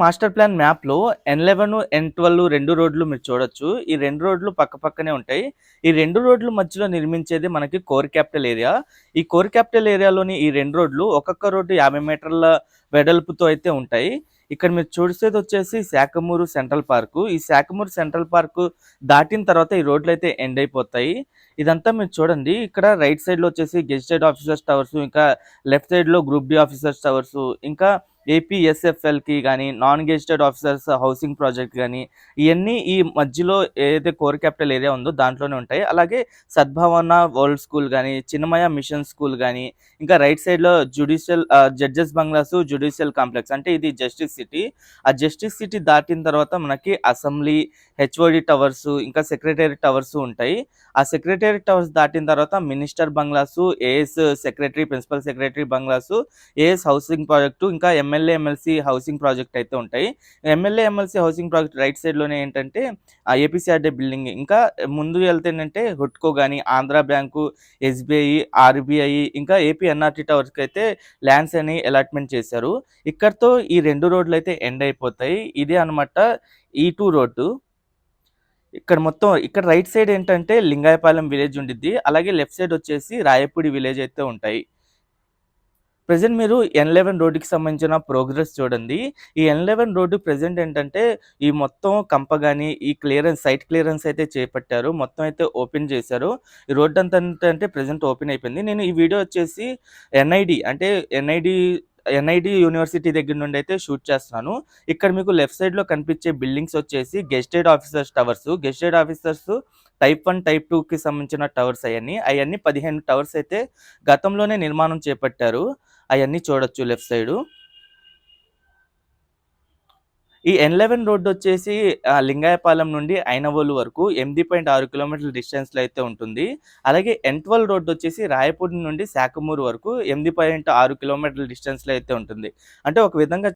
Master plan మ్యాప్లో ఎన్ eleven ఎన్ twelve రెండు రోడ్లు మీరు చూడొచ్చు. ఈ రెండు రోడ్లు పక్క పక్కనే ఉంటాయి. ఈ రెండు రోడ్లు మధ్యలో నిర్మించేది మనకి కోర్ క్యాపిటల్ ఏరియా. ఈ కోర్ క్యాపిటల్ ఏరియాలోని ఈ రెండు రోడ్లు ఒక్కొక్క రోడ్డు యాభై మీటర్ల వెడల్పుతో అయితే ఉంటాయి. ఇక్కడ మీరు చూసేది వచ్చేసి శాఖమూరు సెంట్రల్ పార్కు. ఈ శాఖమూరు సెంట్రల్ పార్కు దాటిన తర్వాత ఈ రోడ్లు అయితే ఎండ్ అయిపోతాయి. ఇదంతా మీరు చూడండి. ఇక్కడ రైట్ సైడ్లో వచ్చేసి గెజిటెడ్ ఆఫీసర్స్ టవర్స్ ఇంకా లెఫ్ట్ సైడ్లో గ్రూప్ డి ఆఫీసర్స్ టవర్స్ ఇంకా ఏపీఎస్ఎఫ్ఎల్కి కానీ non gazetted officers housing project కానీ ఇవన్నీ ఈ మధ్యలో ఏదైతే కోర్ క్యాపిటల్ ఏరియా ఉందో దాంట్లోనే ఉంటాయి. అలాగే సద్భావన వరల్డ్ స్కూల్ కానీ చిన్నమయ మిషన్ స్కూల్ కానీ ఇంకా రైట్ సైడ్లో judicial judges bungalows judicial complex అంటే ఇది జస్టిస్ సిటీ ఆ జస్టిస్ సిటీ దాటిన తర్వాత మనకి అసెంబ్లీ హెచ్ఓడి టవర్స్ ఇంకా సెక్రటరీ టవర్స్ ఉంటాయి. ఆ సెక్రటరీ టవర్స్ దాటిన తర్వాత minister bungalows AS secretary principal secretary bungalows AS housing project ఇంకా ఎమ్మెల్యే ఎమ్మెల్సీ హౌసింగ్ ప్రాజెక్ట్ అయితే ఉంటాయి. MLA MLC housing project right సైడ్లోనే ఏంటంటే ఆ ఏపీసీఆర్డీ బిల్డింగ్ ఇంకా ముందు వెళ్తే ఏంటంటే హుట్కో కానీ ఆంధ్ర బ్యాంకు ఎస్బీఐ ఆర్బీఐ ఇంకా ఏపీ ఎన్ఆర్టీ టవర్స్కి అయితే ల్యాండ్స్ అని అలాట్మెంట్ చేశారు. ఇక్కడతో ఈ రెండు రోడ్లు అయితే ఎండ్ అయిపోతాయి. ఇదే అనమాట ఈ టూ రోడ్డు. ఇక్కడ మొత్తం ఇక్కడ రైట్ సైడ్ ఏంటంటే లింగాయపాలెం విలేజ్ ఉండిద్ది. అలాగే లెఫ్ట్ సైడ్ వచ్చేసి రాయపూడి విలేజ్ అయితే ఉంటాయి. ప్రజెంట్ మీరు ఎన్ లెవెన్ రోడ్డుకి సంబంధించిన ప్రోగ్రెస్ చూడండి. ఈ ఎన్ లెవెన్ రోడ్డు ప్రజెంట్ ఏంటంటే ఈ మొత్తం కంప కానీ ఈ క్లియరెన్స్ సైట్ క్లియరెన్స్ అయితే చేపట్టారు. మొత్తం అయితే ఓపెన్ చేశారు. ఈ రోడ్డు అంతా అంటే ప్రజెంట్ ఓపెన్ అయిపోయింది. నేను ఈ వీడియో వచ్చేసి ఎన్ఐడి అంటే ఎన్ఐడి ఎన్ఐడి యూనివర్సిటీ దగ్గర నుండి అయితే షూట్ చేస్తున్నాను. ఇక్కడ మీకు లెఫ్ట్ సైడ్లో కనిపించే బిల్డింగ్స్ వచ్చేసి gazetted officers towers. Gazetted officers type one type two కి సంబంధించిన టవర్స్ అవన్నీ. అవన్నీ పదిహేను టవర్స్ అయితే గతంలోనే నిర్మాణం చేపట్టారు. అవన్నీ చూడొచ్చు లెఫ్ట్ సైడు. ఈ ఎన్ లెవెన్ రోడ్డు వచ్చేసి లింగాయపాలెం నుండి ఐనవోలు వరకు ఎనిమిది పాయింట్ ఆరు కిలోమీటర్ల డిస్టెన్స్లో అయితే ఉంటుంది. అలాగే ఎన్ ట్వెల్వ్ రోడ్డు వచ్చేసి రాయపూడి నుండి శాఖమూరు వరకు ఎనిమిది పాయింట్ ఆరు కిలోమీటర్ల డిస్టెన్స్లో అయితే ఉంటుంది. అంటే ఒక విధంగా